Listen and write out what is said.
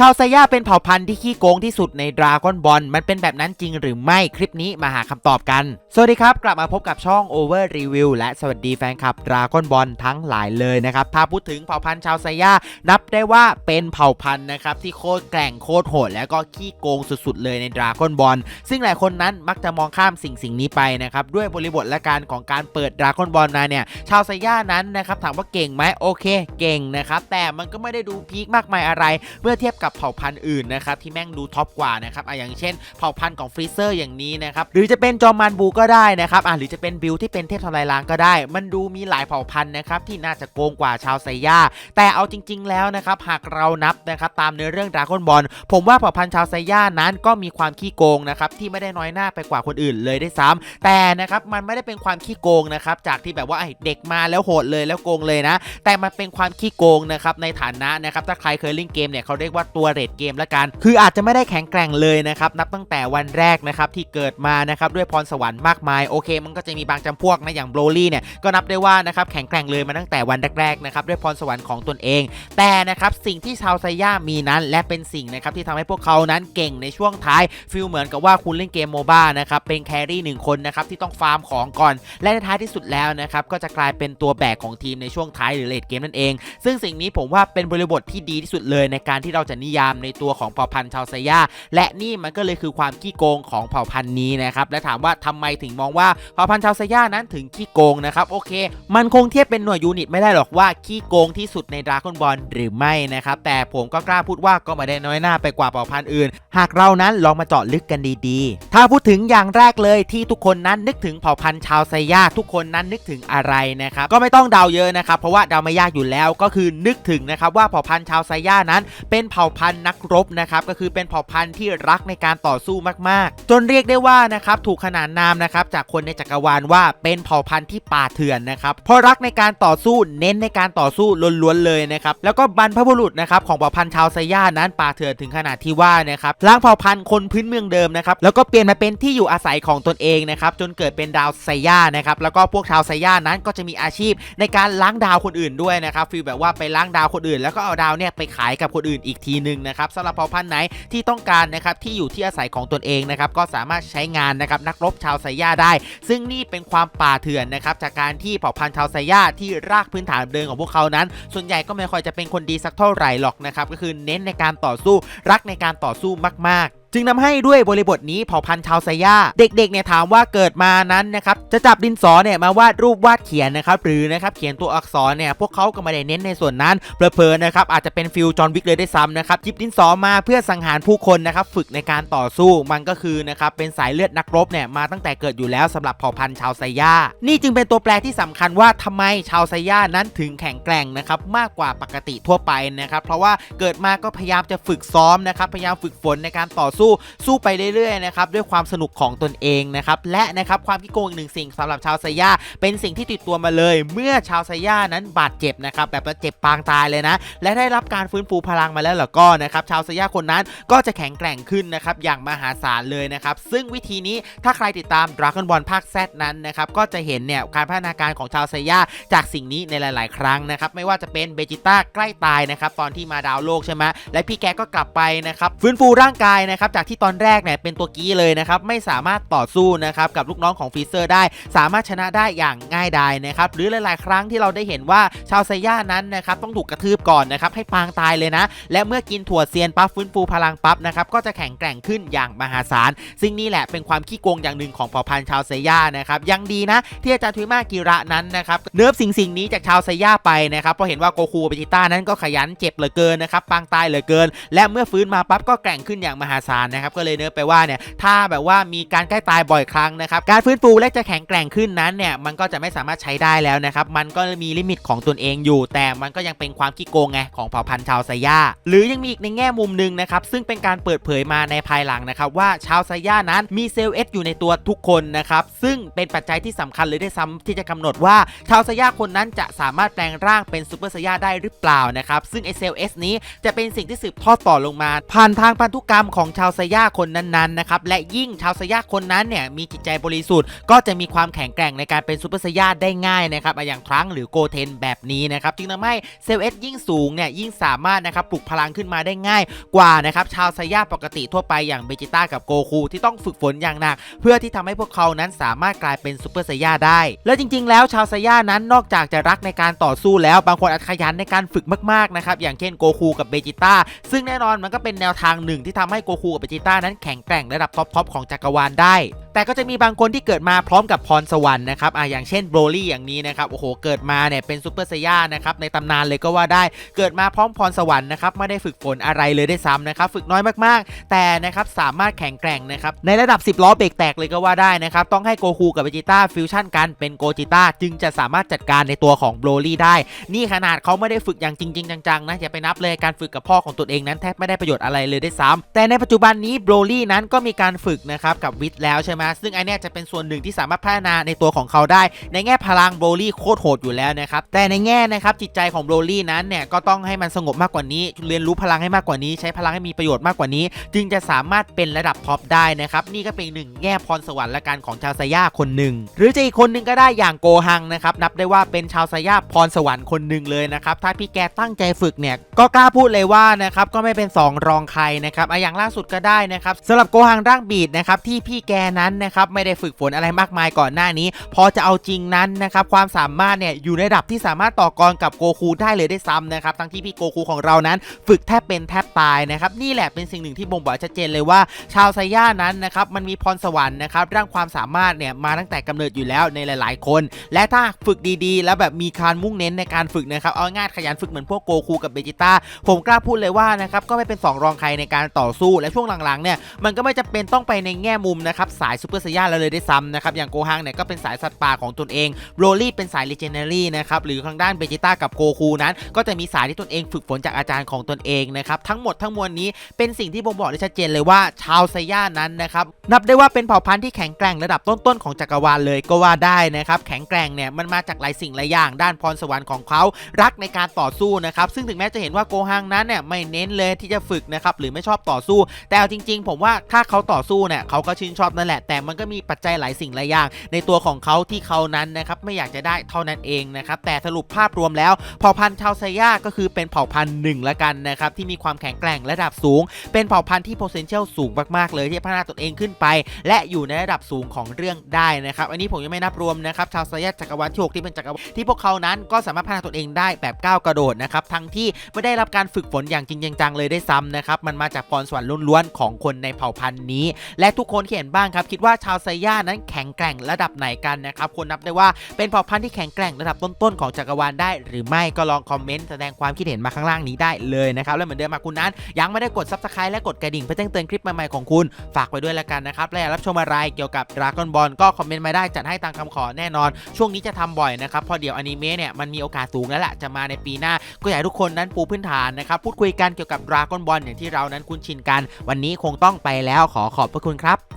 ชาวไซย่าเป็นเผ่าพันธุ์ที่ขี้โกงที่สุดในดราก้อนบอลมันเป็นแบบนั้นจริงหรือไม่คลิปนี้มาหาคำตอบกัน สวัสดีครับ กลับมาพบกับช่อง Over Review และสวัสดีแฟนคลับดราก้อนบอลทั้งหลายเลยนะครับ ถ้าพูดถึงเผ่าพันธุ์ชาวไซย่านับได้ว่าเป็นเผ่าพันธุ์นะครับที่โคตรแกร่งโคตรโหด แล้วก็ขี้โกงสุดๆ เลยในดราก้อนบอลซึ่งหลายคนนั้นมักจะมองข้ามสิ่งสิ่งนี้ไปนะครับด้วยบริบทและการของการเปิดดราก้อนบอลมาเนี่ยชาวไซย่านั้นนะครับถามว่าเก่งไหมโอเค เก่งนะครับแต่มันก็ไม่ได้ดูพีคมากมายอะไรเมื่อเทียบกับเผ่าพันธุ์อื่นนะครับที่แม่งดูท็อปกว่านะครับอะอย่างเช่นเผ่าพันธุ์ของฟรีเซอร์อย่างนี้นะครับหรือจะเป็นจอมมันบูก็ได้นะครับอะหรือจะเป็นบิลที่เป็นเทพทำลายล้างก็ได้ มันดูมีหลายเผ่าพันธุ์นะครับที่น่าจะโกงกว่าชาวไซย่าแต่เอาจริง ๆ แล้วนะครับหากเรานับนะครับตามเนื้อเรื่องดราก้อนบอลผมว่าเผ่าพันธุ์ชาวไซย่านั้นก็มีความขี้โกงนะครับที่ไม่ได้น้อยหน้าไปกว่าคนอื่นเลยได้ซ้ำแต่นะครับมันไม่ได้เป็นความขี้โกงนะครับจากที่แบบว่าไอ้เด็กมาแล้วโหดเลยแล้วโกงเลยนะ แต่มันเป็นความขี้โกงนะครับในฐานะนะครับถ้าใครเคยเล่นเกมเนี่ยเขาเรียกว่าตัวเรดเกมละกัน คืออาจจะไม่ได้แข็งแกร่งเลยนะครับ นับตั้งแต่วันแรกนะครับที่เกิดมานะครับด้วยพรสวรรค์มากมาย โอเค มันก็จะมีบางจำพวกนะอย่างโบรลี่เนี่ยก็นับได้ว่านะครับแข็งแกร่งเลยมาตั้งแต่วันแรกๆนะครับด้วยพรสวรรค์ของตนเอง แต่นะครับสิ่งที่ชาวไซย่ามีนั้น และเป็นสิ่งนะครับที่ทำให้พวกเขานั้นเก่งในช่วงท้ายฟิลเหมือนกับว่าคุณเล่นเกมโมบ้านะครับเป็นแครี่หนึ่งคนนะครับที่ต้องฟาร์มของก่อน และในท้ายที่สุดแล้วนะครับก็จะกลายเป็นตัวแบกของทีมในช่วงท้ายหรือเลดเกมนั่นเอง ซึ่งสิ่งนี้ผมว่าเป็นบริบทที่ดีที่สุดเลยในการที่เราจะนิยามในตัวของเผ่าพันธุ์ชาวไซย่าและนี่มันก็เลยคือความขี้โกงของเผ่าพันธุ์นี้นะครับและถามว่าทำไมถึงมองว่าเผ่าพันธุ์ชาวไซย่านั้นถึงขี้โกงนะครับโอเค มันคงเทียบเป็นหน่วยยูนิตไม่ได้หรอกว่าขี้โกงที่สุดในดราก้อนบอลหรือไม่นะครับแต่ผมก็กล้าพูดว่าก็ไม่ได้น้อยหน้าไปกว่าเผ่าพันธุ์อื่น หากเรานั้นลองมาเจาะลึกกันดีๆ ถ้าพูดถึงอย่างแรกเลยที่ทุกคนนั้นนึกถึงเผ่าพันธุ์ชาวไซย่าทุกคนนั้นนึกถึงอะไรนะครับก็ไม่ต้องเดาเยอะนะครับเพราะว่าเดาไม่ยากอยู่แล้วก็คือนึกถึงนะครับว่าเผ่าพันธุ์ชาวไซย่านั้น เป็นเผ่าพันธุ์นักรบนะครับก็คือเป็นเผ่าพันธุ์ที่รักในการต่อสู้มากๆ จนเรียกได้ว่านะครับถูกขนานนามนะครับจากคนในจักรวาลว่าเป็นเผ่าพันธุ์ที่ป่าเถื่อนนะครับเพราะรักในการต่อสู้เน้นในการต่อสู้ล้วนๆเลยนะครับแล้วก็บรรพบุรุษนะครับของเผ่าพันธุ์ชาวไซย่านั้นป่าเถื่อนถึงขนาดที่ว่านะครับล้างเผ่าพันธุ์คนพื้นเมืองเดิมนะครับแล้วก็เปลี่ยนมาเป็นที่อยู่อาศัยของตนเองนะครับจนเกิดเป็นดาวไซย่านะครับแล้วก็พวกชาวไซย่านั้นก็จะมีอาชีพในการล้างดาวคนอื่นด้วยนะครับฟีลแบบว่าไปล้างดาวคนอื่น แล้วก็เอาดาวเนี่ยไปขายกับคนอื่นอีกทีหนึ่งนะครับสำหรับเผ่าพันธุ์ไหนที่ต้องการนะครับที่อยู่ที่อาศัยของตนเองนะครับก็สามารถใช้งานนะครับนักรบชาวไซย่าได้ ซึ่งนี่เป็นความป่าเถื่อนนะครับจากการที่เผ่าพันธุ์ชาวไซย่าที่รากพื้นฐานเดิมของพวกเขานั้น ส่วนใหญ่ก็ไม่ค่อยจะเป็นคนดีสักเท่าไหร่หรอกนะครับก็คือเน้นในการต่อสู้รักในการต่อสู้มาก ๆจึงนำให้ด้วยบริบทนี้เผ่าพันธุ์ชาวไซย่า เด็กๆเนี่ยถามว่าเกิดมานั้นนะครับจะจับดินสอเนี่ยมาวาดรูปวาดเขียนนะครับหรือนะครับเขียนตัวอักษรเนี่ยพวกเขาก็ไม่ได้เน้นในส่วนนั้นเพลินๆนะครับอาจจะเป็นฟิลจอห์นวิกเลยได้ซ้ำนะครับจิบดินสอมาเพื่อสังหารผู้คนนะครับฝึกในการต่อสู้มันก็คือนะครับเป็นสายเลือดนักรบเนี่ยมาตั้งแต่เกิดอยู่แล้วสำหรับเผ่าพันธุ์ชาวไซย่า นี่จึงเป็นตัวแปรที่สำคัญว่าทำไมชาวไซย่านั้นถึงแข็งแกร่งนะครับมากกว่าปกติทั่วไปนะครับเพราะว่าเกิดมาก็พยายามจะฝึกซ้อมนะครับพยายามฝึกฝนในการต่อสู้สู้ไปเรื่อยๆนะครับด้วยความสนุกของตนเองนะครับและนะครับความขี้โกงอีกหนึ่งสิ่งสำหรับชาวไซย่าเป็นสิ่งที่ติดตัวมาเลย เมื่อชาวไซย่านั้นบาดเจ็บนะครับแบบว่าเจ็บปางตายเลยนะ และได้รับการฟื้นฟูพลังมาแล้วล่ะก็นะครับชาวไซย่าคนนั้นก็จะแข็งแกร่งขึ้นนะครับอย่างมหาศาลเลยนะครับซึ่งวิธีนี้ถ้าใครติดตาม Dragon Ball ภาค Z นั้นนะครับก็จะเห็นเนี่ยการพัฒนาการของชาวไซย่าจากสิ่งนี้ในหลาย ๆ ครั้งนะครับไม่ว่าจะเป็นเบจิต้าใกล้ตายนะครับตอนที่มาดาวโลกใช่ไหมและพี่แกก็กลับไปนะครับฟื้นฟูร่างกายนะครับจากที่ตอนแรกเนี่ยเป็นตัวกี้เลยนะครับไม่สามารถต่อสู้นะครับกับลูกน้องของฟีเซอร์ได้ สามารถชนะได้อย่างง่ายดายนะครับหรือหลายๆ ครั้งที่เราได้เห็นว่าชาวไซย่านั้นนะครับต้องถูกกระทืบก่อนนะครับให้ปางตายเลยนะ และเมื่อกินถั่วเซียนปั๊บฟื้นฟูพลังปั๊บนะครับก็จะแข็งแกร่งขึ้นอย่างมหาศาลซึ่งนี่แหละเป็นความขี้โกงอย่างหนึ่งของเผ่าพันธุ์ชาวไซย่านะครับยังดีนะ ที่อาจารย์ทุยมากิระนั้นนะครับเนิร์ฟสิ่งสิ่งนี้จากชาวไซย่าไปนะครับเพราะเห็นว่าโกคูเบจิต้านั้นก็ขยันเจ็บเหลือเกินนะครับปางตายเหลือเกิน และเมื่อฟื้นมาปั๊บก็แกร่งขึ้นอย่างมหาศาลนะครับก็เลยเนิร์ฟไปว่าเนี่ยถ้าแบบว่ามีการใกล้ตายบ่อยครั้งนะครับการฟื้นฟูและจะแข็งแกร่งขึ้นนั้นเนี่ยมันก็จะไม่สามารถใช้ได้แล้วนะครับมันก็มีลิมิตของตนเองอยู่ แต่มันก็ยังเป็นความขี้โกงไงของเผ่าพันธุ์ชาวไซย่าหรือยังมีอีกในแง่มุมหนึ่งนะครับซึ่งเป็นการเปิดเผยมาในภายหลังนะครับว่าชาวไซย่านั้นมีเซลล์เอสอยู่ในตัวทุกคนนะครับซึ่งเป็นปัจจัยที่สำคัญเลยได้ซ้ำที่จะกำหนดว่าชาวไซย่าคนนั้นจะสามารถแปลงร่างเป็นซูเปอร์ไซย่าได้หรือเปล่านะครับซึ่งไอเซลล์เอสนี้จะเป็นสิ่งที่สืบทอดต่อลงมาผ่านทางพันธุกรรมของชาวาวไซย่าคนนั้นๆนะครับและยิ่งชาวไซย่าคนนั้นเนี่ยมีจิตใจบริสุทธิ์ ก็จะมีความแข็งแกร่งในการเป็นซูเปอร์ไซย่าได้ง่ายนะครับอย่างครั้งหรือโกเทนแบบนี้นะครับจึงทำให้เซลเอสยิ่งสูงเนี่ยยิ่งสามารถนะครับปลุกพลังขึ้นมาได้ง่ายกว่านะครับชาวไซย่าปกติทั่วไปอย่างเบจิต้ากับโกคูที่ต้องฝึกฝนอย่างหนัก เพื่อที่ทำให้พวกเขานั้นสามารถกลายเป็นซูเปอร์ไซย่าได้ แล้วจริง ๆ แล้วชาวไซย่านั้นนอกจากจะรักในการต่อสู้แล้วบางคนอาจขยันในการฝึกมากๆนะครับอย่างเช่นโกคูกับเบจิต้าซึ่งแน่นอนมันก็เป็นแนวทางหนึ่งที่ทำให้โกคูเบจิต้านั้นแข็งแกร่งระดับท็อปๆของจักรวาลได้ แต่ก็จะมีบางคนที่เกิดมาพร้อมกับพรสวรรค์นะครับอะอย่างเช่นโบรลี่อย่างนี้นะครับโอ้โหเกิดมาเนี่ยเป็นซูเปอร์ไซย่านะครับในตำนานเลยก็ว่าได้เกิดมาพร้อมพรสวรรค์นะครับไม่ได้ฝึกฝนอะไรเลยได้ซ้ำนะครับฝึกน้อยมากๆ แต่นะครับสามารถแข็งแกร่งนะครับในระดับ 10 ล้อเบรกแตกเลยก็ว่าได้นะครับต้องให้โกคูกับเบจิต้าฟิวชั่นกันเป็นโกจิต้าจึงจะสามารถจัดการในตัวของโบรลี่ได้ นี่ขนาดเขาไม่ได้ฝึกอย่างจริง ๆ จังๆนะอย่าไปนับเลยการฝึกกับพ่อของตัวเองนั้นแทบไม่ได้ประโยชน์อะไรเลยได้ซ้ำแต่ในปัจจุบันนี้โบรลี่นั้นก็มีการฝึกนะครับกับวิทแล้วใช่ไหมซึ่งไอเนี้ยจะเป็นส่วนหนึ่งที่สามารถพัฒนาในตัวของเขาได้ ในแง่พลังโบรลี่โคตรโหดอยู่แล้วนะครับแต่ในแง่นะครับจิตใจของโบรลี่นั้นเนี่ยก็ต้องให้มันสงบมากกว่านี้ เรียนรู้พลังให้มากกว่านี้ ใช้พลังให้มีประโยชน์มากกว่านี้ จึงจะสามารถเป็นระดับท็อปได้นะครับนี่ก็เป็นหนึ่งแง่พรสวรรค์ละกันของชาวไซย่าคนหนึ่งหรือจะอีกคนหนึ่งก็ได้อย่างโกฮังนะครับนับได้ว่าเป็นชาวไซย่าพรสวรรค์คนหนึ่งเลยนะครับถ้าพี่แกตั้งใจฝึกเนี่ยก็กล้าพูดเลยว่านะครับก็ไม่เป็นสองรองใครนะครับออย่างล่าสุดก็ได้นะครับสำหรับโกฮังร่างบีดนะครับที่พี่แกนั้นนะครับไม่ได้ฝึกฝนอะไรมากมายก่อนหน้านี้ พอจะเอาจริงนั้นนะครับความสามารถเนี่ยอยู่ในระดับที่สามารถต่อกรกับโกคูได้เลยได้ซ้ำนะครับทั้งที่พี่โกคูของเรานั้น ฝึกแทบเป็นแทบตายนะครับนี่แหละเป็นสิ่งหนึ่งที่บ่งบอกชัดเจนเลยว่า ชาวไซย่านั้นนะครับมันมีพรสวรรค์นะครับร่างความสามารถเนี่ยมาตั้งแต่กำเนิดอยู่แล้วในหลาย ๆ คน และถ้าฝึกดีๆ แล้วแบบมีการมุ่งเน้นในการฝึกนะครับเอาง่ายขยันฝึกเหมือนพวกโกคูกับเบจิต้าผมกล้าพูดเลยว่านะครับก็ไม่เป็นสองรองใครในการต่อสู้และช่วงหลังๆเนี่ยมันก็ไม่จำเป็นต้องไปในแง่มุมนะครับสายซูเปอร์ไซย่าแล้วเลยได้ซ้ำนะครับอย่างโกฮังเนี่ยก็เป็นสายสัตว์ป่าของตนเองโรลี่เป็นสายเลเจนดารี่นะครับหรือทางด้านเบจิต้ากับโกคูนั้น ก็จะมีสายที่ตนเองฝึกฝนจากอาจารย์ของตนเองนะครับทั้งหมดทั้งมวลนี้เป็นสิ่งที่บ่งบอกได้ชัดเจนเลยว่าชาวไซย่านั้นนะครับนับได้ว่าเป็นเผ่าพันธุ์ที่แข็งแกร่งระดับต้นๆของจักรวาลเลยก็ว่าได้นะครับแข็งแกร่งเนี่ยมันมาจากหลายสิ่งหลายอย่างด้านพรสวรรค์ของเขารักในการต่อสู้นะครับซึ่งถึงแม้จะเห็นว่าโกฮังนั้นเนี่ยไม่เน้นเลยที่จะฝึกนะครับหรือไม่ชอบต่อสู้ แต่จริง ๆ ผมว่าถ้าเขาต่อสู้เนี่ยเขาก็ชื่นชอบนั่นแหละแต่มันก็มีปัจจัยหลายสิ่งหลายอย่างในตัวของเขาที่เขานั้นนะครับไม่อยากจะได้เท่านั้นเองนะครับแต่สรุปภาพรวมแล้วเผ่าพันธุ์ชาวไซย่าก็คือเป็นเผ่าพันธุ์หนึ่งละกันนะครับที่มีความแข็งแกร่งระดับสูง เป็นเผ่าพันธุ์ที่ potential สูงมากๆเลยที่พัฒนาตนเองขึ้นไป และอยู่ในระดับสูงของเรื่องได้นะครับอันนี้ผมยังไม่นับรวมนะครับชาวไซย่าจักรวาลที่หกที่เป็นจักรวาลที่พวกเขานั้นก็สามารถพัฒนาตนเองได้แบบก้าวกระโดดนะครับทั้งที่ไม่ได้รับการฝึกฝนอย่างจริงจังเลยได้ซ้ำนะครับมันมาจากพรสวรรค์ล้วนๆของคนในเผ่าพันธุ์นี้ และทุกคนเห็นบ้างครับคิดว่าชาวไซย่านั้นแข็งแกร่งระดับไหนกันนะครับคนนับได้ว่าเป็นเผ่าพันธุ์ที่แข็งแกร่งระดับต้นๆของจักรวาลได้ หรือไม่ก็ลองคอมเมนต์แสดงความคิดเห็นมาข้างล่างนี้ได้เลยนะครับและเหมือนเดิมมาคุณนั้น ยังไม่ได้กด subscribe และกดกระดิ่งเพื่อแจ้งเตือนคลิปใหม่ๆของคุณฝากไว้ด้วยแล้วกันนะครับและอยากรับชมอะไรเกี่ยวกับ Dragon Ball ก็คอมเมนต์มาได้จัดให้ตามคำขอแน่นอน ช่วงนี้จะทำบ่อยนะครับเพอเดี๋ยวอนิเมะเนี่ยมันมีโอกาสสูงแล้วแหละจะมาในปีหน้า ก็อยากทุกคนนั้นปูพื้นฐานนะครับพูดคุยกันเกี่ยวกับ Dragon Ball อย่างที่เรานั้นคุ้นชินกัน วันนี้คงต้องไปแล้วขอขอบพระคุณครับ